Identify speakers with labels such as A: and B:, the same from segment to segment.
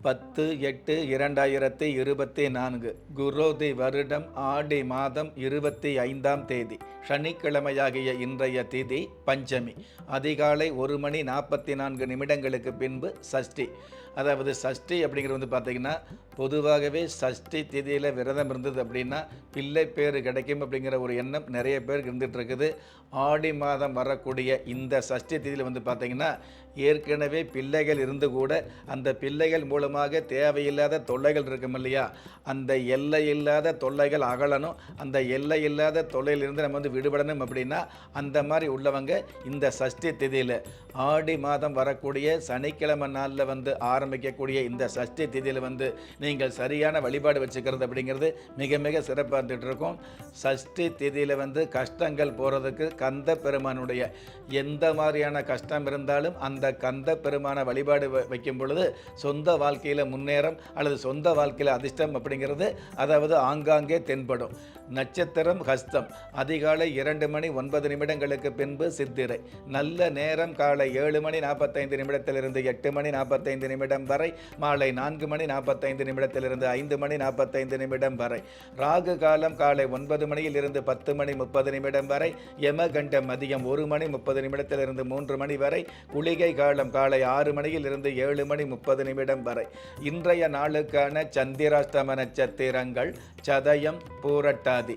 A: பத்து எட்டு இரண்டாயிரத்தி இருபத்தி நான்கு குரோதி வருடம் ஆடி மாதம் இருபத்தி ஐந்தாம் தேதி சனிக்கிழமையாகிய இன்றைய திதி பஞ்சமி. அதிகாலை ஒரு மணி நாற்பத்தி நான்கு நிமிடங்களுக்கு பின்பு சஷ்டி. அதாவது சஷ்டி அப்படிங்கிறது வந்து பார்த்திங்கன்னா பொதுவாகவே சஷ்டி திதியில் விரதம் இருந்தது அப்படின்னா பிள்ளை பேர் கிடைக்கும் அப்படிங்கிற ஒரு எண்ணம் நிறைய பேர் இருந்துகிட்டு இருக்குது ஆடி மாதம் வரக்கூடிய இந்த சஷ்டி திதியில் வந்து பார்த்திங்கன்னா ஏற்கனவே பிள்ளைகள் இருந்து கூட அந்த பிள்ளைகள் மூலம் மூலமாக தேவையில்லாத தொல்லைகள் இருக்கும் இல்லையா? அந்த எல்லை இல்லாத தொல்லைகள் அகலணும். அந்த எல்லை இல்லாத தொல்லையிலிருந்து நம்ம வந்து விடுபடணும் அப்படின்னா அந்த மாதிரி உள்ளவங்க இந்த சஷ்டி திதியில் ஆடி மாதம் வரக்கூடிய சனிக்கிழமை நாளில் வந்து ஆரம்பிக்கக்கூடிய இந்த சஷ்டி திதியில் வந்து நீங்கள் சரியான வழிபாடு வச்சுக்கிறது அப்படிங்கிறது மிக மிக சிறப்பாக இருந்துகிட்டு இருக்கும். சஷ்டி திதியில் வந்து கஷ்டங்கள் போகிறதுக்கு கந்த பெருமானுடைய எந்த மாதிரியான கஷ்டம் இருந்தாலும் அந்த கந்த பெருமான வழிபாடு வைக்கும் பொழுது சொந்த வாழ்க்கையில் முன்னேறம் அல்லது சொந்த வாழ்க்கையில் அதிர்ஷ்டம் அப்படிங்கிறது அதாவது ஆங்காங்கே தென்படும். நட்சத்திரம் ஹஸ்தம். அதிகாலை இரண்டு மணி ஒன்பது நிமிடங்களுக்கு பின்பு சித்திரை. நல்ல நேரம் காலை ஏழு மணி நாற்பத்தைந்து நிமிடத்திலிருந்து எட்டு மணி நாற்பத்தைந்து நிமிடம் வரை மாலை நான்கு மணி நாற்பத்தைந்து நிமிடத்திலிருந்து ஐந்து மணி நாற்பத்தைந்து நிமிடம் வரை. ராகு காலம் காலை ஒன்பது மணியில் இருந்து பத்து மணி முப்பது நிமிடம் வரை யமகண்டம் மதியம் ஒரு மணி முப்பது நிமிடத்திலிருந்து மூன்று மணி வரை குளிகை காலம் காலை ஆறு மணியில் இருந்து ஏழு மணி முப்பது நிமிடம் வரை. இன்றைய நாளுக்கான சந்திராஷ்டம நட்சத்திரங்கள் சதயம் பூரட்டாதி.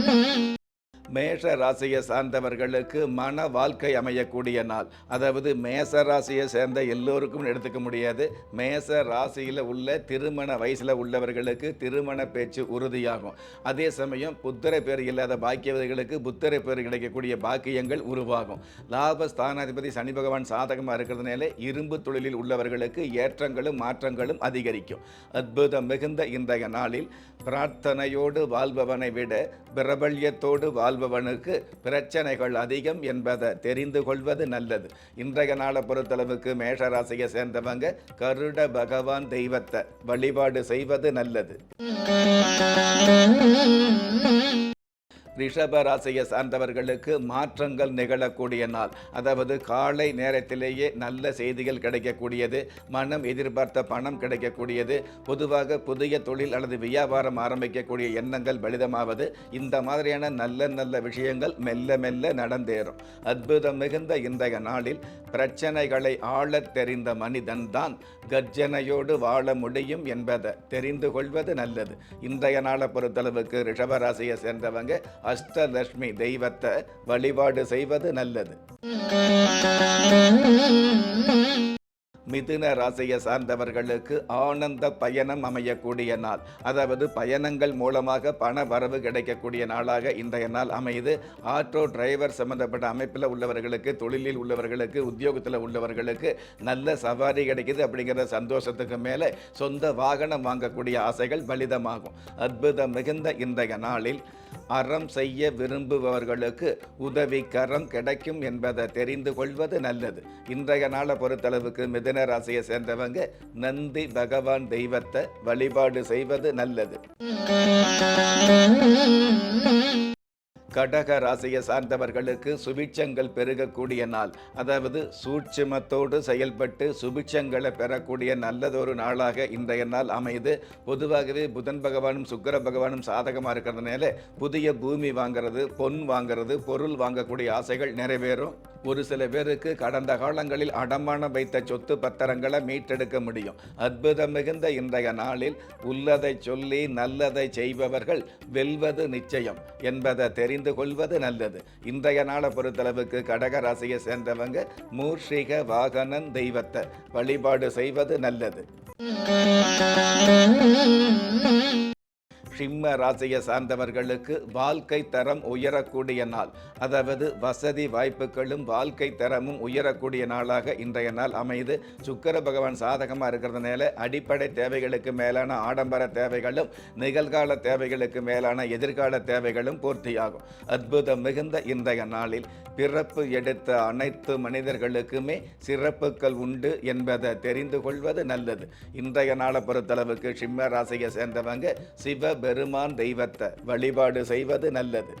A: Música மேஷ ராசியை சார்ந்தவர்களுக்கு மன வாழ்க்கை அமையக்கூடிய நாள். அதாவது மேச ராசியை சேர்ந்த எல்லோருக்கும் எடுத்துக்க முடியாது. மேச ராசியில் உள்ள திருமண வயசில் உள்ளவர்களுக்கு திருமண பேச்சு உறுதியாகும். அதே சமயம் புத்திர பேர் இல்லாத பாக்கியவர்களுக்கு புத்திர பேர் கிடைக்கக்கூடிய பாக்கியங்கள் உருவாகும். லாப ஸ்தானாதிபதி சனி பகவான் சாதகமாக இருக்கிறதுனால இரும்பு தொழிலில் உள்ளவர்களுக்கு ஏற்றங்களும் மாற்றங்களும் அதிகரிக்கும். அற்புதம் மிகுந்த இன்றைய நாளில் பிரார்த்தனையோடு வாழ்பவனை விட பிரபல்யத்தோடு வாழ்பவனுக்கு பிரச்சனைகள் அதிகம் என்பதை தெரிந்து கொள்வது நல்லது. இன்றைய நாளை பொறுத்தளவுக்கு மேஷராசியை சேர்ந்தவங்க கருட பகவான் தெய்வத்தை வழிபாடு செய்வது நல்லது. ரிஷப ராசியை சார்ந்தவர்களுக்கு மாற்றங்கள் நிகழக்கூடிய நாள். அதாவது காலை நேரத்திலேயே நல்ல செய்திகள் கிடைக்கக்கூடியது மனம் எதிர்பார்த்த பணம் கிடைக்கக்கூடியது பொதுவாக புதிய தொழில் அல்லது வியாபாரம் ஆரம்பிக்கக்கூடிய எண்ணங்கள் பலிதமாவது இந்த மாதிரியான நல்ல நல்ல விஷயங்கள் மெல்ல மெல்ல நடந்தேறும். அற்புதம் மிகுந்த இன்றைய நாளில் பிரச்சனைகளை ஆளத் தெரிந்த மனிதன்தான் கர்ஜனையோடு வாழ முடியும் என்பதை தெரிந்து கொள்வது நல்லது. இன்றைய நாளை பொறுத்தளவுக்கு ரிஷபராசியை சேர்ந்தவங்க அஷ்டலட்சுமி தெய்வத்தை வழிபாடு செய்வது நல்லது. மிதுன ராசியை சார்ந்தவர்களுக்கு ஆனந்த பயணம் அமையக்கூடிய நாள். அதாவது பயணங்கள் மூலமாக பண வரவு கிடைக்கக்கூடிய நாளாக இன்றைய நாள் அமையுது. ஆட்டோ டிரைவர் சம்பந்தப்பட்ட அமைப்பில் உள்ளவர்களுக்கு தொழிலில் உள்ளவர்களுக்கு உத்தியோகத்தில் உள்ளவர்களுக்கு நல்ல சவாரி கிடைக்குது அப்படிங்கிற சந்தோஷத்துக்கு மேலே சொந்த வாகனம் வாங்கக்கூடிய ஆசைகள் பலிதமாகும். அற்புதம் மிகுந்த இன்றைய நாளில் அறம் செய்ய விரும்புபவர்களுக்கு உதவி கரம் கிடைக்கும் என்பதை தெரிந்து கொள்வது நல்லது. இன்றைய நாளை பொறுத்தளவுக்கு மிதன ராசியை சேர்ந்தவங்க நந்தி பகவான் தெய்வத்தை வழிபாடு செய்வது நல்லது. கடக ராசியை சார்ந்தவர்களுக்கு சுபிட்சங்கள் பெருகக்கூடிய நாள். அதாவது சூட்சுமத்தோடு செயல்பட்டு சுபிட்சங்களை பெறக்கூடிய நல்லதொரு நாளாக இன்றைய நாள் அமைது பொதுவாகவே புதன் பகவானும் சுக்கிர பகவானும் சாதகமாக இருக்கிறதுனால புதிய பூமி வாங்கிறது பொன் வாங்குறது பொருள் வாங்கக்கூடிய ஆசைகள் நிறைவேறும். ஒரு சில பேருக்கு கடந்த காலங்களில் அடமானம் வைத்த சொத்து பத்திரங்களை மீட்டெடுக்க முடியும். அற்புதம் மிகுந்த இன்றைய நாளில் உள்ளதை சொல்லி நல்லதை செய்பவர்கள் வெல்வது நிச்சயம் என்பதை தெரிந்து கொள்வது நல்லது. இன்றைய நாளை பொறுத்தளவுக்கு கடகராசியை சேர்ந்தவங்க மூர்ஷிக வாகனன் தெய்வத்தை வழிபாடு செய்வது நல்லது. சிம்ம ராசியை சார்ந்தவர்களுக்கு வாழ்க்கை தரம் உயரக்கூடிய நாள். அதாவது வசதி வாய்ப்புகளும் வாழ்க்கை தரமும் உயரக்கூடிய நாளாக இன்றைய நாள் அமைது சுக்கர பகவான் சாதகமாக இருக்கிறதுனால அடிப்படை தேவைகளுக்கு மேலான ஆடம்பர தேவைகளும் நிகழ்கால தேவைகளுக்கு மேலான எதிர்கால தேவைகளும் பூர்த்தியாகும். அற்புதம் மிகுந்த இன்றைய நாளில் பிறப்பு எடுத்த அனைத்து மனிதர்களுக்குமே சிறப்புகள் உண்டு என்பதை தெரிந்து கொள்வது நல்லது. இன்றைய நாளை பொறுத்தளவுக்கு சிம்ம ராசியை சேர்ந்தவங்க சிவ பெருமான் தெய்வத்தை வழிபாடு செய்வது நல்லது.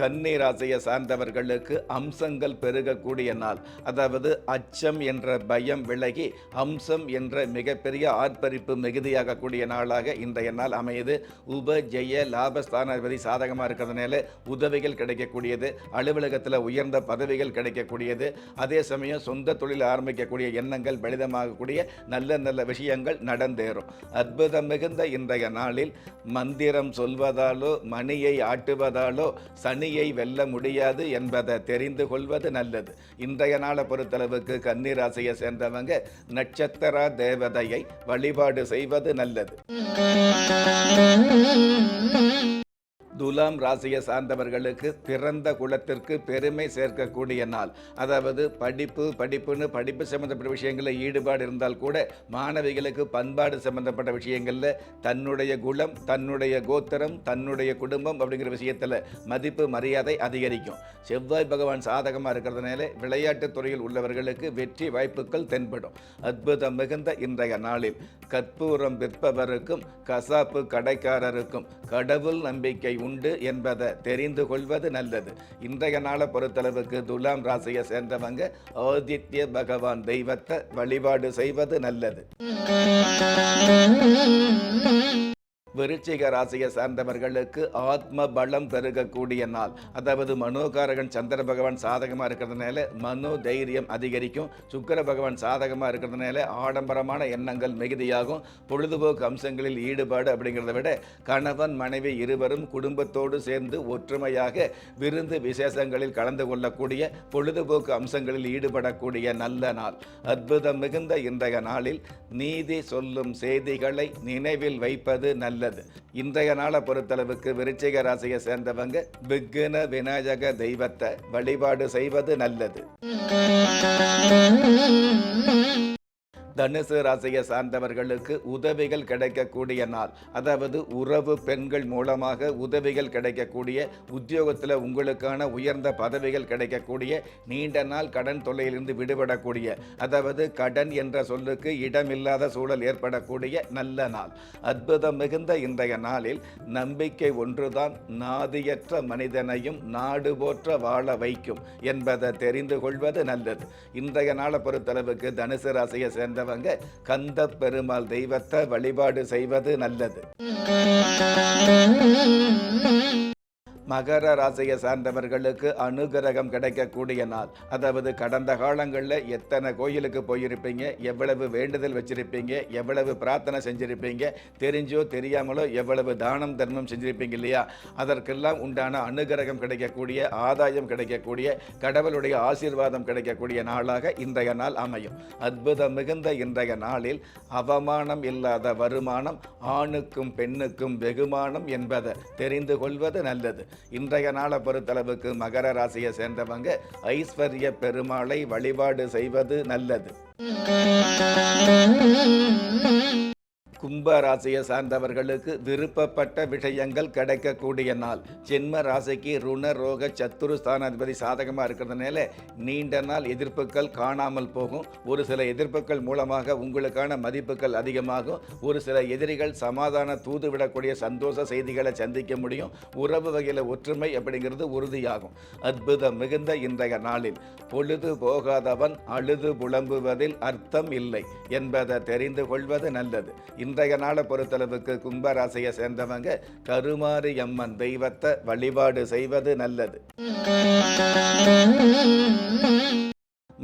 A: கன்னி ராசியை சார்ந்தவர்களுக்கு அம்சங்கள் பெருகக்கூடிய நாள். அதாவது அச்சம் என்ற பயம் விலகி அம்சம் என்ற மிகப்பெரிய ஆர்ப்பரிப்பு மிகுதியாகக்கூடிய நாளாக இன்றைய நாள் அமையுது. உப ஜெய லாபஸ்தானாதிபதி சாதகமாக இருக்கிறதுனால உதவிகள் கிடைக்கக்கூடியது. அலுவலகத்தில் உயர்ந்த பதவிகள் கிடைக்கக்கூடியது. அதே சமயம் சொந்த தொழில் ஆரம்பிக்கக்கூடிய எண்ணங்கள் பலிதமாகக்கூடிய நல்ல நல்ல விஷயங்கள் நடந்தேறும். அற்புதம் மிகுந்த இன்றைய நாளில் மந்திரம் சொல்வதாலோ மணியை ஆட்டுவதாலோ சனி சனியை வெல்ல முடியாது என்பதை தெரிந்து கொள்வது நல்லது. இன்றைய நாளை பொறுத்தளவுக்கு கன்னிராசியை சேர்ந்தவங்க நட்சத்திர தேவதையை வழிபாடு செய்வது நல்லது. துலாம் ராசியை சார்ந்தவர்களுக்கு பிறந்த குலத்திற்கு பெருமை சேர்க்கக்கூடிய நாள். அதாவது படிப்பு படிப்புன்னு படிப்பு சம்பந்தப்பட்ட விஷயங்களில் ஈடுபாடு இருந்தால் கூட மாணவிகளுக்கு பண்பாடு சம்பந்தப்பட்ட விஷயங்களில் தன்னுடைய குலம் தன்னுடைய கோத்திரம் தன்னுடைய குடும்பம் அப்படிங்கிற விஷயத்தில் மதிப்பு மரியாதை அதிகரிக்கும். செவ்வாய் பகவான் சாதகமாக இருக்கிறதுனால விளையாட்டுத் துறையில் உள்ளவர்களுக்கு வெற்றி வாய்ப்புகள் தென்படும். அற்புதம் மிகுந்த இன்றைய நாளில் கற்பூரம் விற்பவருக்கும் கசாப்பு கடைக்காரருக்கும் கடவுள் நம்பிக்கை உண்டு. உண்டு என்பதை தெரிந்து கொள்வது நல்லது. இன்றைய நாளை பொறுத்தளவுக்கு துலாம் ராசியை சேர்ந்தவங்க ஆதித்ய பகவான் தெய்வத்தை வழிபாடு செய்வது நல்லது. விருச்சிக ராசியை சார்ந்தவர்களுக்கு ஆத்ம பலம் பெருகக்கூடிய நாள். அதாவது மனோகாரகன் சந்திர பகவான் சாதகமாக இருக்கிறதுனால மனோ தைரியம் அதிகரிக்கும். சுக்கர பகவான் சாதகமாக இருக்கிறதுனால ஆடம்பரமான எண்ணங்கள் மிகுதியாகும். பொழுதுபோக்கு அம்சங்களில் ஈடுபாடு அப்படிங்கிறத விட கணவன் மனைவி இருவரும் குடும்பத்தோடு சேர்ந்து ஒற்றுமையாக விருந்து விசேஷங்களில் கலந்து கொள்ளக்கூடிய பொழுதுபோக்கு அம்சங்களில் ஈடுபடக்கூடிய நல்ல நாள். அற்புதம் மிகுந்த இன்றைய நாளில் நீதி சொல்லும் செய்திகளை நினைவில் வைப்பது நல்ல நல்லது இன்றைய நாளை பொறுத்தளவுக்கு விருச்சிக ராசியை சேர்ந்தவங்க விக்ன விநாயக தெய்வத்தை வழிபாடு செய்வது நல்லது. தனுசு ராசியை சார்ந்தவர்களுக்கு உதவிகள் கிடைக்கக்கூடிய நாள். அதாவது உறவு பெண்கள் மூலமாக உதவிகள் கிடைக்கக்கூடிய உத்தியோகத்தில் உங்களுக்கான உயர்ந்த பதவிகள் கிடைக்கக்கூடிய நீண்ட நாள் கடன் தொல்லையிலிருந்து விடுபடக்கூடிய அதாவது கடன் என்ற சொல்லுக்கு இடமில்லாத சூழல் ஏற்படக்கூடிய நல்ல நாள். அற்புதம் மிகுந்த இன்றைய நாளில் நம்பிக்கை ஒன்றுதான் நாதியற்ற மனிதனையும் நாடு போற்ற வாழ வைக்கும் என்பதை தெரிந்து கொள்வது நல்லது. இன்றைய நாளை பொறுத்தளவுக்கு தனுசு ராசியை சேர்ந்தவங்க கந்த பெருமாள் தெய்வத்தை வழிபாடு செய்வது நல்லது. மகர ராசியை சார்ந்தவர்களுக்கு அனுகிரகம் கிடைக்கக்கூடிய நாள். அதாவது கடந்த காலங்களில் எத்தனை கோயிலுக்கு போயிருப்பீங்க எவ்வளவு வேண்டுதல் வச்சிருப்பீங்க எவ்வளவு பிரார்த்தனை செஞ்சுருப்பீங்க தெரிஞ்சோ தெரியாமலோ எவ்வளவு தானம் தர்மம் செஞ்சுருப்பீங்க இல்லையா? அதற்கெல்லாம் உண்டான அனுகிரகம் கிடைக்கக்கூடிய ஆதாயம் கிடைக்கக்கூடிய கடவுளுடைய ஆசீர்வாதம் கிடைக்கக்கூடிய நாளாக இன்றைய நாள் அமையும். அற்புதம் மிகுந்த இன்றைய நாளில் அவமானம் இல்லாத வருமானம் ஆணுக்கும் பெண்ணுக்கும் வெகுமானம் என்பதை தெரிந்து கொள்வது நல்லது. இன்றைய நாளை பொறுத்தளவுக்கு மகர ராசியை சேர்ந்தவங்க ஐஸ்வர்ய பெருமாளை வழிபாடு செய்வது நல்லது. கும்ப ராசியை சார்ந்தவர்களுக்கு விருப்பப்பட்ட விஷயங்கள் கிடைக்கக்கூடிய நாள். ஜென்ம ராசிக்கு ருண ரோக சத்துரு ஸ்தானாதிபதி சாதகமாக இருக்கிறதுனால நீண்ட நாள் எதிர்ப்புகள் காணாமல் போகும். ஒரு சில எதிர்ப்புகள் மூலமாக உங்களுக்கான மதிப்புகள் அதிகமாகும். ஒரு சில எதிரிகள் சமாதான தூது விடக்கூடிய சந்தோஷ செய்திகளை சந்திக்க முடியும். உறவு வகையில் ஒற்றுமை அப்படிங்கிறது உறுதியாகும். அற்புதம் மிகுந்த இன்றைய நாளில். பொழுது போகாதவன் அழுது புலம்புவதில் அர்த்தம் இல்லை என்பதை தெரிந்து கொள்வது நல்லது. இன்றைய நாளை பொறுத்தளவுக்கு கும்பராசியை சேர்ந்தவங்க கருமாரி அம்மன் தெய்வத்தை வழிபாடு செய்வது நல்லது.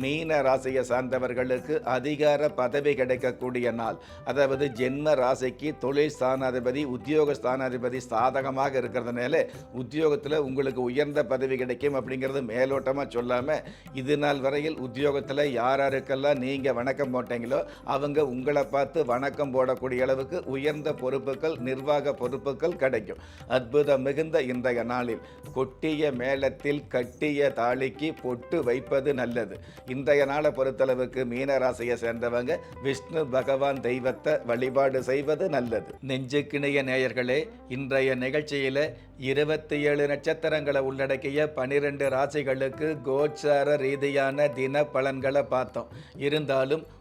A: மீன ராசியை சார்ந்தவர்களுக்கு அதிகார பதவி கிடைக்கக்கூடிய நாள். அதாவது ஜென்ம ராசிக்கு தொழில் ஸ்தானாதிபதி உத்தியோக ஸ்தானாதிபதி சாதகமாக இருக்கிறதுனால உத்தியோகத்தில் உங்களுக்கு உயர்ந்த பதவி கிடைக்கும் அப்படிங்கிறது மேலோட்டமாக சொல்லாமல் இது நாள் வரையில் உத்தியோகத்தில் யார் யாருக்கெல்லாம் நீங்கள் வணக்கம் போட்டீங்களோ அவங்க உங்களை பார்த்து வணக்கம் போடக்கூடிய அளவுக்கு உயர்ந்த பொறுப்புகள் நிர்வாக பொறுப்புகள் கிடைக்கும். அற்புதம் மிகுந்த இன்றைய நாளில். கொட்டிய மேளத்தில் கட்டிய தாலிக்கு பொட்டு வைப்பது நல்லது. இன்றைய நாளை பொறுத்தளவுக்கு மீன ராசியை சேர்ந்தவங்க விஷ்ணு பகவான் தெய்வத்தை வழிபாடு செய்வது நல்லது. நெஞ்சுக்கிணைய நேயர்களே இன்றைய நிகழ்ச்சியில் இருபத்தி ஏழு நட்சத்திரங்களை உள்ளடக்கிய பனிரெண்டு ராசிகளுக்கு கோச்சார ரீதியான தின பலன்களை பார்த்தோம். இருந்தாலும்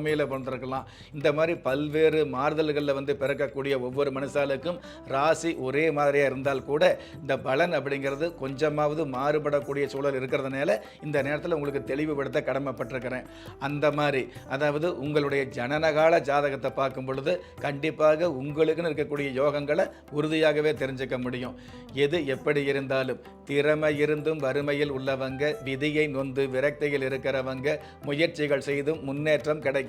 A: நவமியில் பிறந்திருக்கலாம். இந்த மாதிரி பல்வேறு மாறுதல்களில் வந்து பிறக்கக்கூடிய ஒவ்வொரு மனுஷாலுக்கும் ராசி ஒரே மாதிரியாக இருந்தால் கூட இந்த பலன் அப்படிங்கிறது கொஞ்சமாவது மாறுபடக்கூடிய சூழல் இருக்கிறதுனால இந்த நேரத்தில் உங்களுக்கு தெளிவுபடுத்த கடமைப்பட்டிருக்கிறேன். அந்த மாதிரி அதாவது உங்களுடைய ஜனனகால ஜாதகத்தை பார்க்கும் பொழுது கண்டிப்பாக உங்களுக்குன்னு இருக்கக்கூடிய யோகங்களை உறுதியாகவே தெரிஞ்சுக்க முடியும். எது எப்படி இருந்தாலும் திறமை இருந்தும் வறுமையில் உள்ளவங்க விதியை நொந்து விரக்தியில் இருக்கிறவங்க முயற்சிகள் செய்தும் முன்னேற்றம் கிடைக்கும்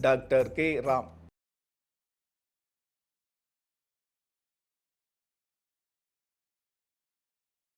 A: டாக்டர் கே ராம்